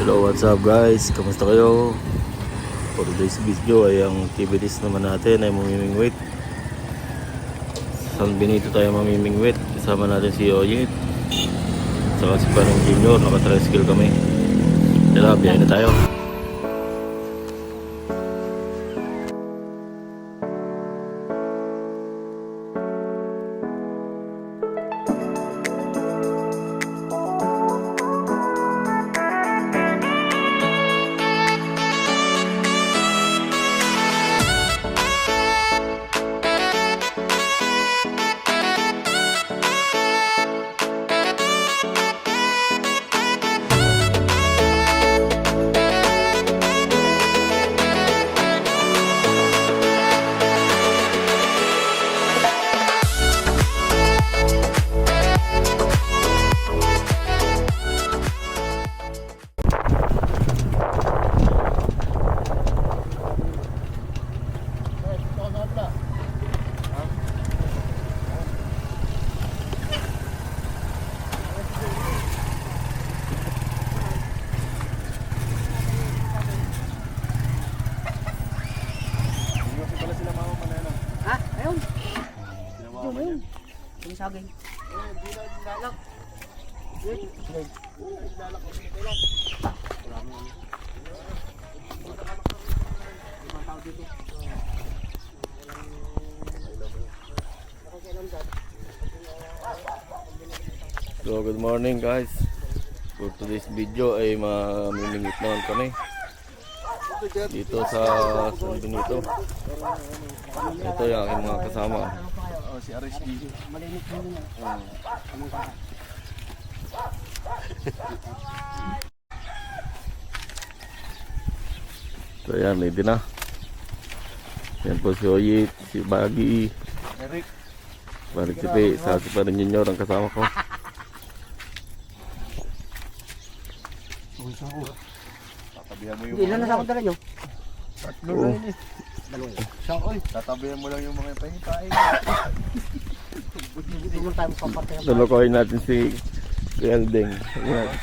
Hello, what's up guys? Kamusta kayo? For today's video ay ang activities naman natin ay mamimingwit. San Benito tayo mamimingwit. Kasama natin si Oyit. Saka si Parang Junior, nakatricycle kami. Tara, biyahe na tayo. So, good morning guys. For today's video ay mamimingwit naman kami. Dito sa San Benito. Ito yung aking mga kasama. Si RSD. Malinis mo yun. Anong ka? So yan, ready na. Yan po si Oyit, si Bagi, Eric. balik si Pe, sa si Parin Junior ang kasama ko. Tatabihan mo yung Hindi, ilan na sa akong dala nyo? Tatlo na yun eh. Dalawa. Siya, oy. Tatabihan mo lang yung mga pahintahin. Hindi mo tayo papatay. Lulukoy natin si Gelding.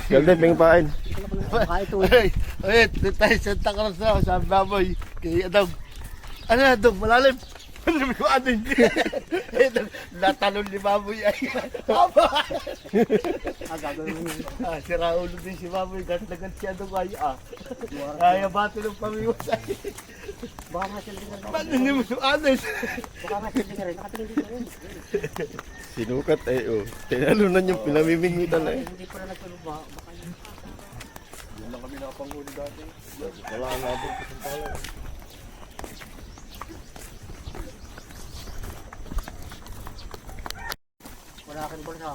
Gelding, ping pain. Kaya ito eh. Ay, ay, tayo sa Santa Cruz na, sabi baboy, kay Adog. Ano Adog, malalim. Malalim yung ano yun. Eh, Natalon ni baboy ay. Aba! Ah, yun. Ah, si Raulo din si baboy, gat-lagat si Adog ay ah. Kaya bato ng pamiwas ay. Baka masilding na rin. Hindi mo ano yun? Baka masilding na rin. Nakatingin. Sinukat eh, oh. Tinalunan yung pinamimingwitan eh. Hindi pa na nagtulog ba? Baka yun. Yan lang kami nakapanghuli dati. Wala na abot. Wala aking bulsa.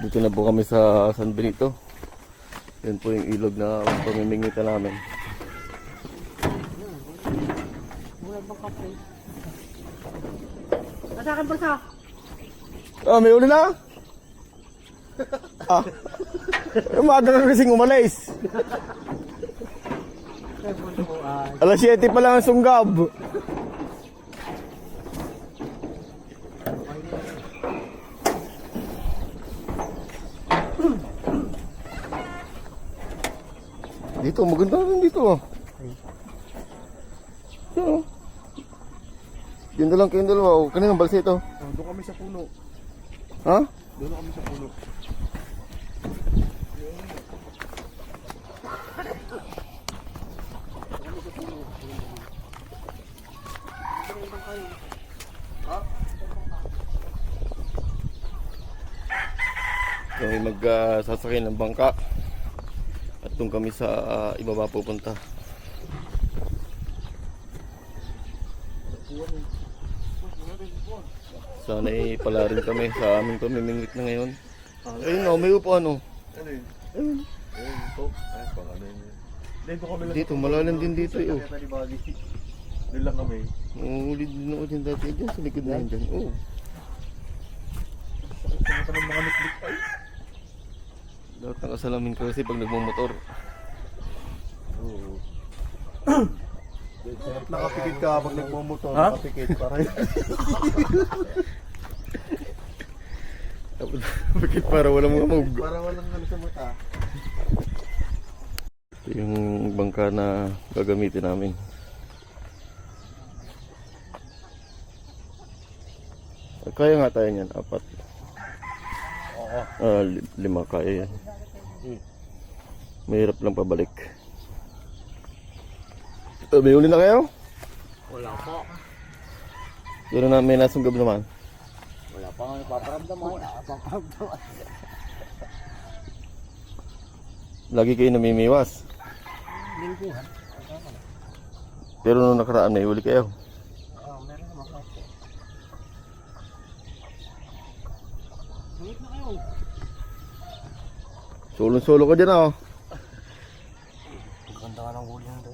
Dito na po kami sa San Benito. Yan po yung ilog na pamimingwitan namin. Wala bang kape? Nasa aking bulsa. Ah, may uli na? ah. Umaga ka kasing umalis. Ay, bulsa ko. Ah, Alas 7 pa lang ang sunggab. Dito, maganda rin dito ah. Ito. Yun na lang kayong dalawa. Oh, Kaninang balsa ito? Oh, doon kami sa puno. Ha? Doon kami sa puno. Kami magsasakay ng bangka. At doon kami sa ah, ibaba pupunta. Sana ay pala rin kami sa aming pamimingwit na ngayon. Ayun oh, may oh. Ano yun? Ayun. Dito malalim din dito eh. Oh. Doon lang kami. Uli din ako dyan dati dyan sa likod na yun dyan. Oh. Ng mga niklik ay. Dapat nakasalamin ko kasi pag nagmumotor. Oo. Nakapikit ka pag nagmumotor, Ha? nakapikit para Bakit para walang mga mug? Para walang ano sa mata. Ito yung bangka na gagamitin namin. Kaya nga tayo niyan, apat. Oo. Ah, li- lima kaya yan. Hmm. Mahirap lang pabalik. Uh, may uli na kayo? Wala pa. Doon na may nasunggab naman. Wala pa nga napaparamdaman. Wala paparamdaman. Lagi kayo namimiwas. Lingkuhan. Pero nung nakaraan may uli kayo. Oo, meron naman kasi. Balik na Solo-solo ka dyan ah. Ang ganda nga ng huli nito.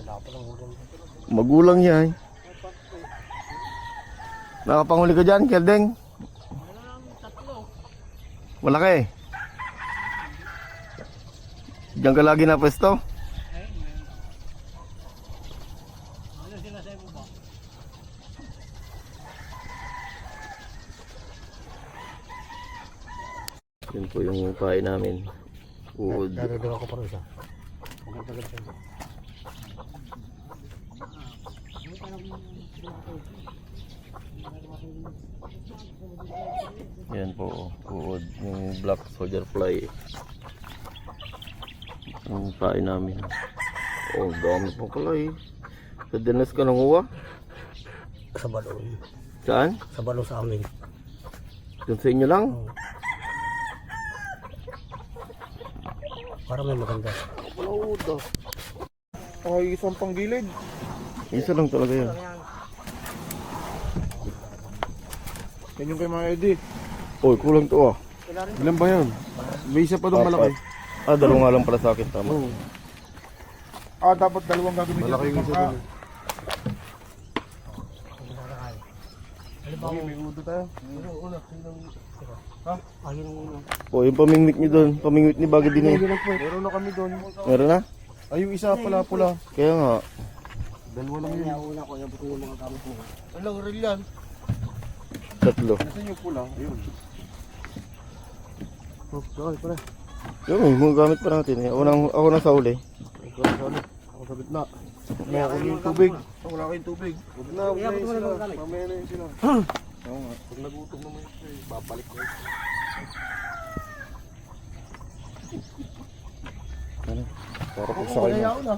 Wala pa ng huli nito. Magulang yan. Nakapanghuli ka dyan, Keldeng? Malaki. Diyan ka lagi na pwesto? Ano sila sa ibo ba? Yun po pain namin. Uod. Dadagdag ako pa rin isa. Sa ibo. Yan po, uod. Yung black soldier fly. Yung pain namin. Oh, dami pa pala eh. Sa dinas ka nang uwa? Sa balon. Saan? Sa balon sa amin. Doon sa inyo lang? Para may maganda. Palauda. Ay, isang panggilid. Isa lang talaga yan. Yan yung kay mga Eddie. Oy, kulang to ah. Ilan ba yan? May isa pa doon malaki. Ah, dalawa nga lang pala sa akin, tama. Ah, dapat dalawang gagamitin. Malaki yung isa doon. Okay, may udo tayo. Ayun ang una. O, yung pamingwit niyo doon, pamingwit ni Bagay din eh. Meron na kami doon. Meron na? Ay, yung isa pala pula. Kaya nga, Dalawa lang Ayun yun. ang una ko. Yung buto yung mga gamit mo. Alang reel yan. tatlo. Nasaan yung pula? Ayun. Oh, sorry, pare. Yun, may mga gamit pa natin eh. Ako nang, ako nang sa uli. Ikaw na sorry. Ako sa bitna. May ako yung tubig. Wala kayong tubig. Huwag na, huwag na yun wala sila. Mamaya na yun sila. Oo nga. Pag nagutom naman yun sila, babalik ko. Ano? Para mo. kaya na.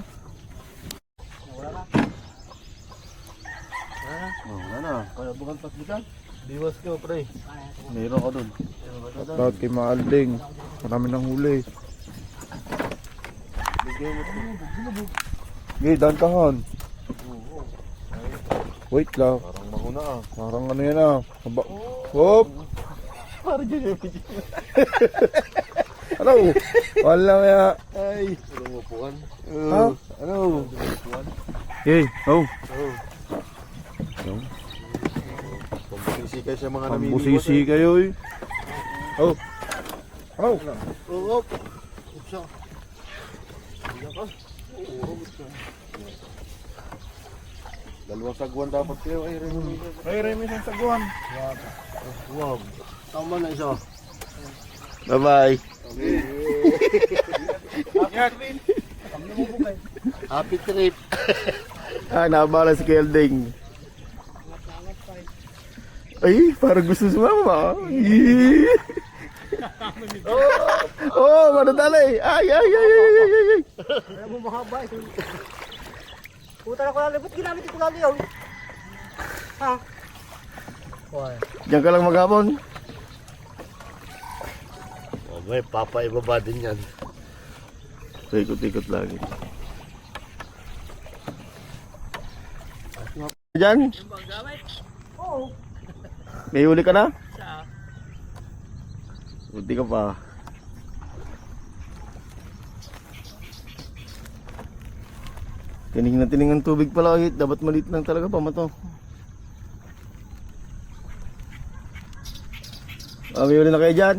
Wala na. Wala na. Kaya bukan tas bigan. Diwas ka, pre. Meron ka doon. Shoutout kay Maalding. Marami ng huli. Gay, dan ka hon. Wait lang. Parang mahuna ah. Parang ano yan ah. Haba. Hop! Para dyan yung Ano? Wala kaya. Ay. Walang upuan. Ha? Ano? Hey, oh. Pambusisi kayo sa mga Pambusisi kayo eh. Oh. Oh. Oo. Dalawang sagwan dapat kayo ay Remy. Ay Remy sa sagwan. Wow. Tama na isa. Bye-bye. Happy trip. Ah, nabala si Kelding. Ay, parang gusto sumama. Yee. Oh, oh, madadali. Ay, ay, ay, ay, ay, ay, ay. Alam mo mahaba ito. Puta na ko lang. Ba't ginamit ko lalo yun? Ha? Diyan ka lang maghapon. Oh, may papaibaba din yan. So, ikot-ikot lagi. Diyan? May huli ka na? Buti ka pa. Tining na tining ang tubig pala kahit dapat maliit lang talaga pa mato. Ah, may na kayo dyan?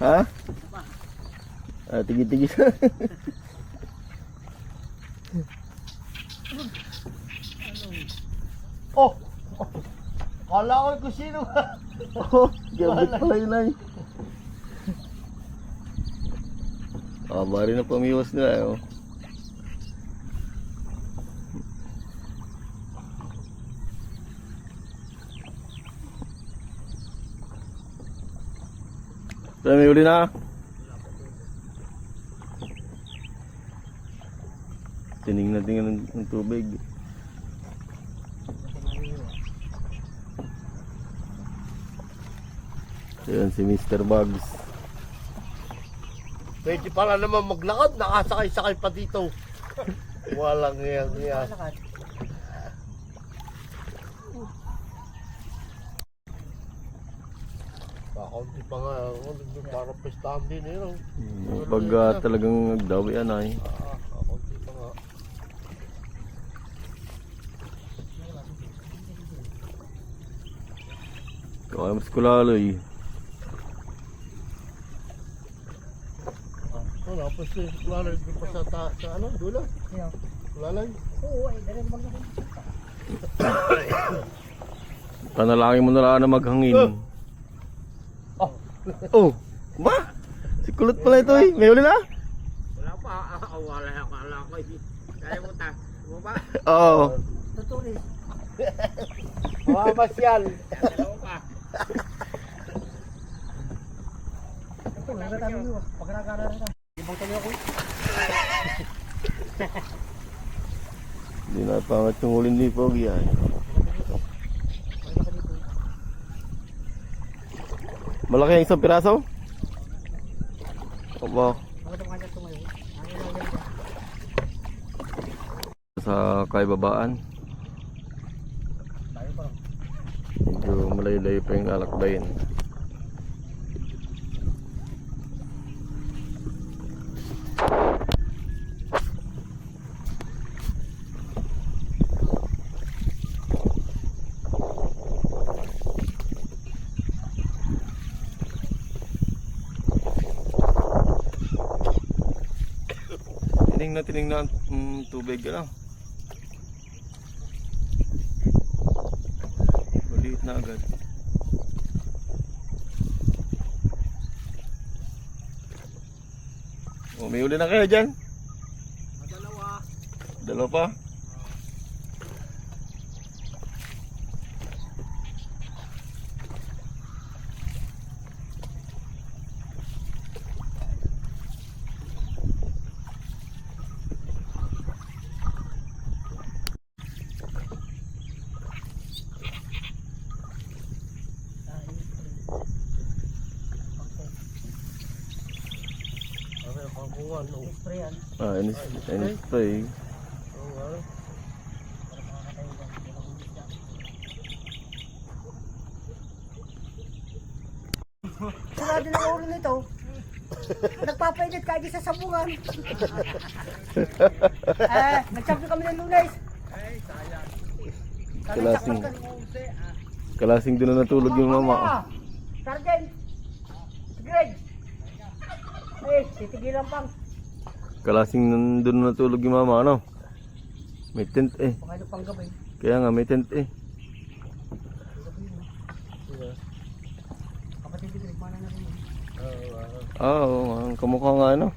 Ha? Ah, tigi-tigi. Oh! Kala ko kung sino. Oh, gabit pala yun ay. Ah, bari na pamiwas nila eh, oh. Kaya may uli na. Tinignan tingnan ng, ng tubig. Ayan si Mr. Bugs. Pwede pala naman maglakad, nakasakay-sakay pa dito. Walang yan yan. Lakad. Kakaunti pa nga, ano, para pestahan din eh. no? Pag ah, talagang nagdawi yan ay. Ah, kakaunti pa nga. Kaya mas kulaloy. Ah, siya. Kulalay, di pa sa, ta, sa ano, dulo. Ayun. Kulalay. Oo, ay, dali naman ako. Panalangin mo na lang na maghangin. Oh. Oh, ba? Si kulot pala ito eh. May uli na? Wala pa, ah, wala ako, wala ko. Kaya mo ta, mo ba? Oo. Tutulis. Mga masyal. Dalawa pa. Ito, nagkatabi nyo. Pag nakakara na. Ibang tuloy ako. Hindi na pangat yung huli ni Pogi ay. Malaki ang isang piraso? Yan. Sa kaibabaan. Medyo malayo-layo pa yung alakbayin. Tinignan, tinignan mm, tubig ka lang. Maliit na agad. Oh, may uli na kayo dyan? Dalawa. Dalawa pa? Okay, pangkuhan. no? Spray yan. Ah, eh. Oo, ano? Sigurado na ulo nito. Nagpapainit kahit sa sabungan. eh, nag-champion kami ng lunes. Kalasing. Kalasing doon na natulog yung mama. Ah, Sergeant. Si Greg. Eh, titigilan pang. Kalasing nandun na natulog yung mama, ano? May tent eh. Baka ito pang gabay. Kaya nga may tent eh. Kapatid ni Greg, mana na rin. Oo? Ah, Oo, ang kamukha nga ano.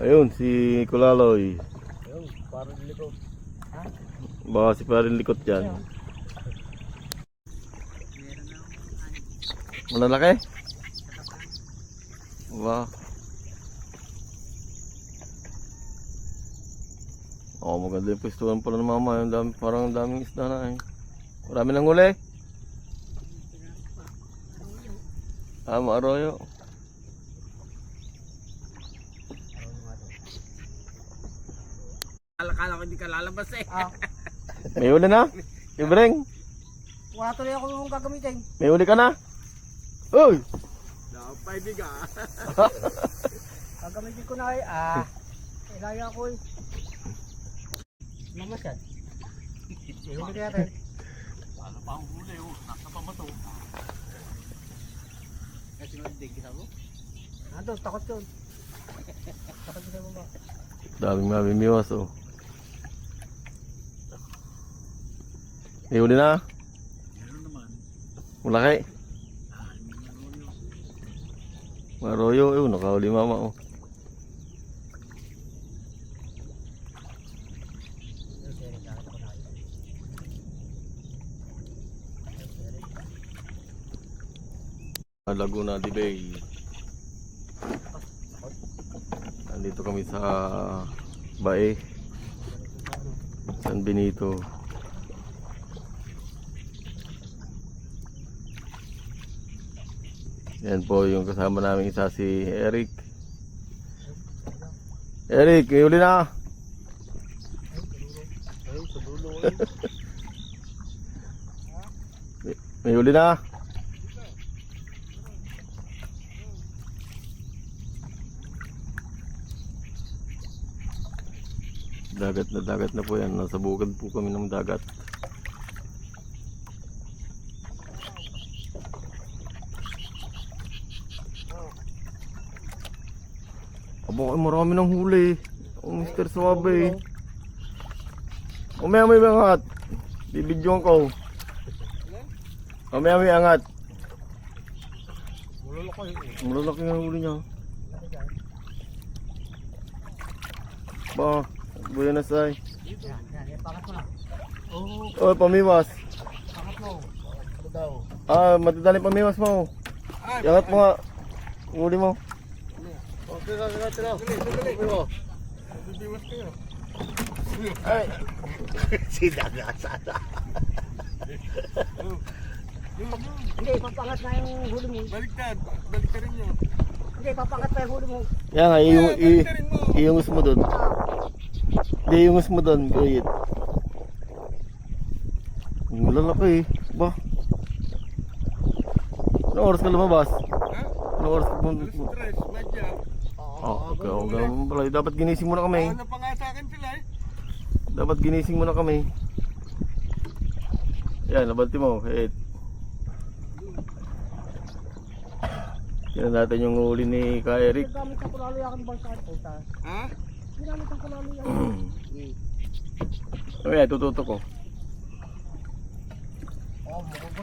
Ayun, si Kulaloy. Ayun, parang likod. Baka si parin likot dyan. Malalaki? Wow. Oh, maganda yung pwestuhan pala ng mama. Yung dami, parang ang daming isda na eh. Marami nang uli. Ah, maaroyo. Akala ko hindi ka lalabas eh. Ah, May uli na? Ibreng, wala tuloy ako yung gagamitin. may uli ka na? Uy! Biga. Gagamitin ko na ay, ah, ilaya ko eh. Mamasyad. Ihuli kaya tayo. Ano pa ang huli, oh. Nasa pa ba to? Kasi hindi kita mo. Ando, takot yun. Takot yun sa baba. Daming mamimiwas oh. May huli na. Malaki. Maroyo, eh, nakahuli mama oh. Laguna de Bay. Nandito kami sa Bae. San Benito. Yan po yung kasama namin isa si Eric. Eric, uli na. May uli na. Dagat na dagat na po yan. Nasa bukid po kami ng dagat. Marami ng huli. Ang Mr. Suabe. Umaya may angat. Bibidyoan ko. Umaya may angat. Malalaki ang huli niya. Ba, mo na. Oy, pamiwas. Ah, matidali pamiwas mo. Yangat mo nga. Huli mo. Okay, okay, okay, tira. Sabi mo. Ay, Sinagasada. Hindi, papangat na yung huli mo. Baliktad. Baliktarin nyo. Hindi, papangat pa yung huli mo. yan nga, iyung, i- iungus mo doon. Hindi, iungus mo doon, kuya. Ang lalaki eh. Ba? Anong oras ka lumabas? Ha? Anong oras ka pumunta? Stress. Medya. Oh, okay, okay. pala. Dapat ginising mo na kami. Ano pa nga sa akin sila eh. Dapat ginising mo na kami. Yan, nabanti mo. Eh. Yan natin yung huli ni Ka Eric. Ginamit ang kulalo yakan bang saan puta. Ha? Ginamit ang kulalo yakan. Ano yan, tututo ko.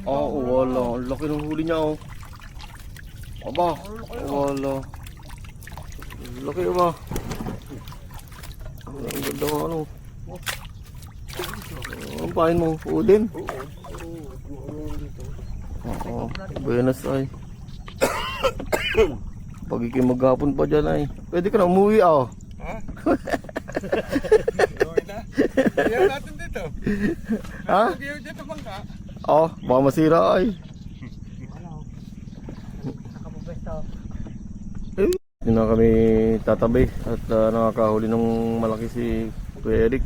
Oh, wala. Ang laki ng huli niya, oh. Aba, wala. Laki ba? Ang ganda ng ano. Oh, Ang pahin mo, udin. Oo, buenas ay. Pagiging maghapon pa dyan ay. Pwede ka na umuwi ah. Ha? Okay na. Iyaw natin dito. Ha? Iyaw dito bangka. Oh, baka masira ay. Ano? Nakapubesto. Hindi na kami tatabi at uh, nakakahuli ng malaki si Kuya Eric.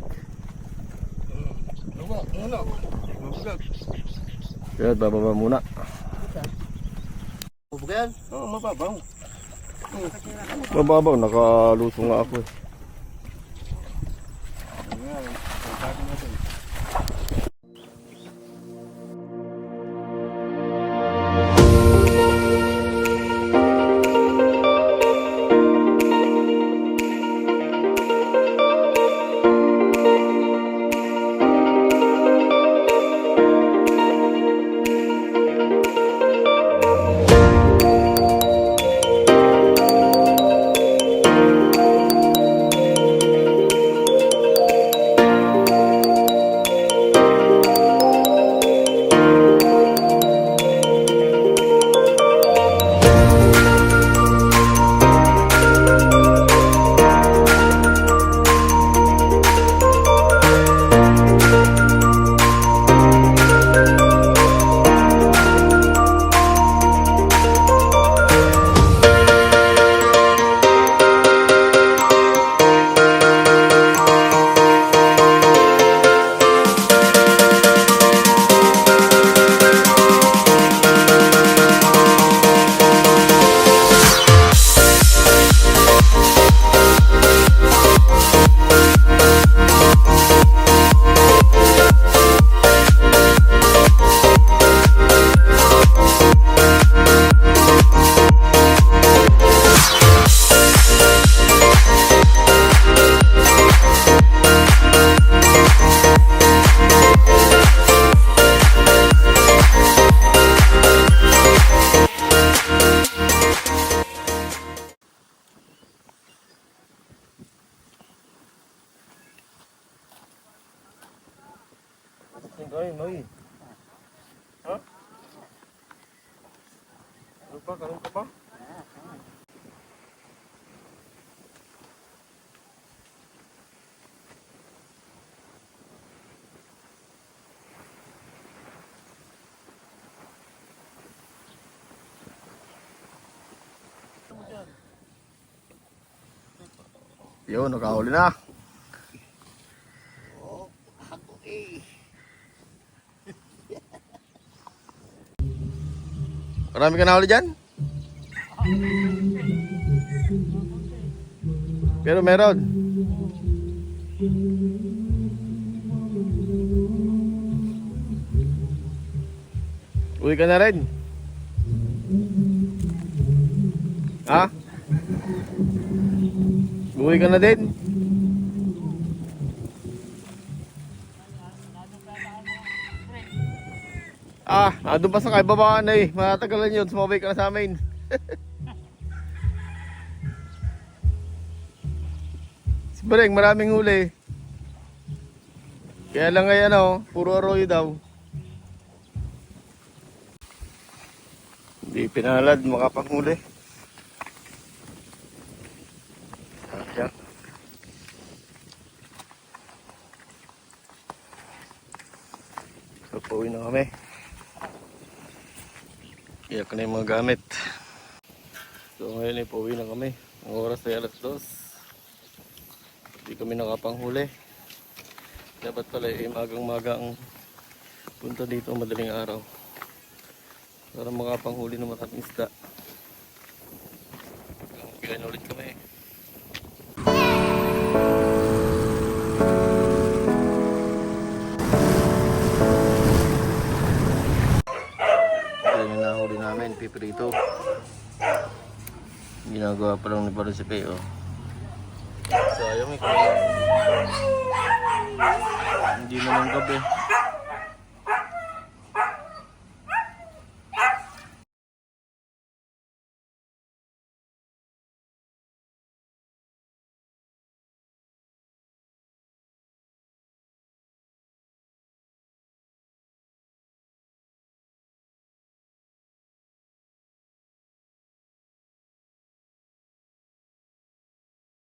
Kaya bababa muna. Ubog yan? Oo, mababaw. Mababaw, nakalusong nga ako eh. Yun, nakahuli na. Marami ka nahuli dyan? Pero meron. Uwi ka na rin. Ha? Uwi ka na din. Ah, nandun pa sa kaibabaan eh. Matagalan yun. Sumabay ka na sa amin. si Bareng, maraming huli. Kaya lang ngayon ano, puro arroyo daw. Hindi pinalad, makapanghuli. Pauwi na kami. Iyak na yung mga gamit. So ngayon ay pauwi na kami. Ang oras ay alas dos. Hindi kami nakapanghuli. Dapat pala ay magang magang punta dito madaling araw. Para makapanghuli ng maraming isda. Kaya na ulit kami. Ginagawa pa lang ni Paro si Peo. Sayang eh. kung- Hindi naman gabi.